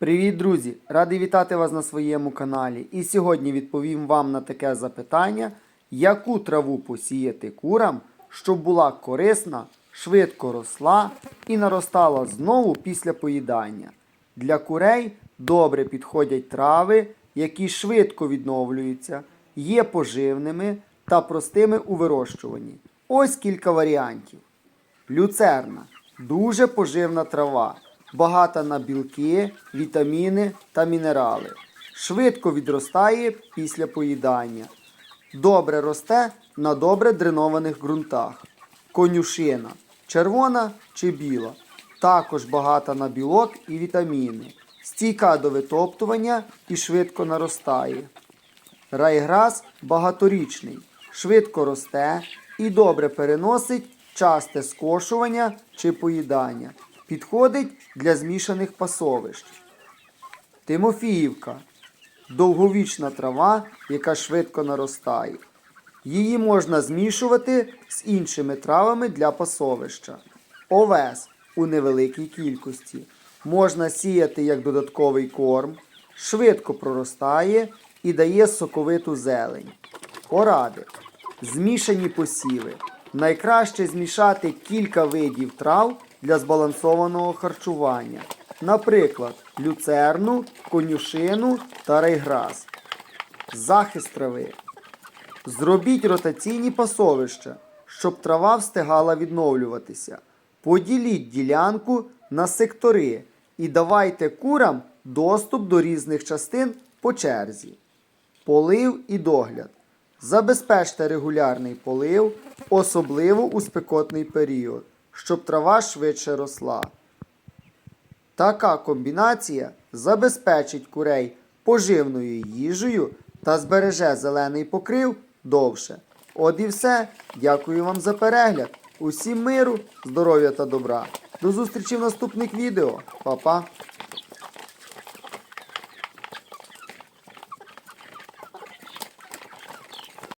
Привіт, друзі! Радий вітати вас на своєму каналі. І сьогодні відповім вам на таке запитання, яку траву посіяти курам, щоб була корисна, швидко росла і наростала знову після поїдання. Для курей добре підходять трави, які швидко відновлюються, є поживними та простими у вирощуванні. Ось кілька варіантів. Люцерна дуже поживна трава, багата на білки, вітаміни та мінерали. Швидко відростає після поїдання. Добре росте на добре дренованих ґрунтах. Конюшина червона чи біла. Також багата на білок і вітаміни. Стійка до витоптування і швидко наростає. Райграс багаторічний, швидко росте і добре переносить часте скошування чи поїдання. Підходить для змішаних пасовищ. Тимофіївка довговічна трава, яка швидко наростає. Її можна змішувати з іншими травами для пасовища. Овес у невеликій кількості. Можна сіяти як додатковий корм, швидко проростає і дає соковиту зелень. Поради. Змішані посіви. Найкраще змішати кілька видів трав для збалансованого харчування. Наприклад, люцерну, конюшину та райграс. Захист трави. Зробіть ротаційні пасовища, щоб трава встигала відновлюватися. Поділіть ділянку на сектори і давайте курам доступ до різних частин по черзі. Полив і догляд. Забезпечте регулярний полив, особливо у спекотний період, щоб трава швидше росла. Така комбінація забезпечить курей поживною їжею та збереже зелений покрив довше. От і все. Дякую вам за перегляд. Усім миру, здоров'я та добра. До зустрічі в наступних відео. Па-па!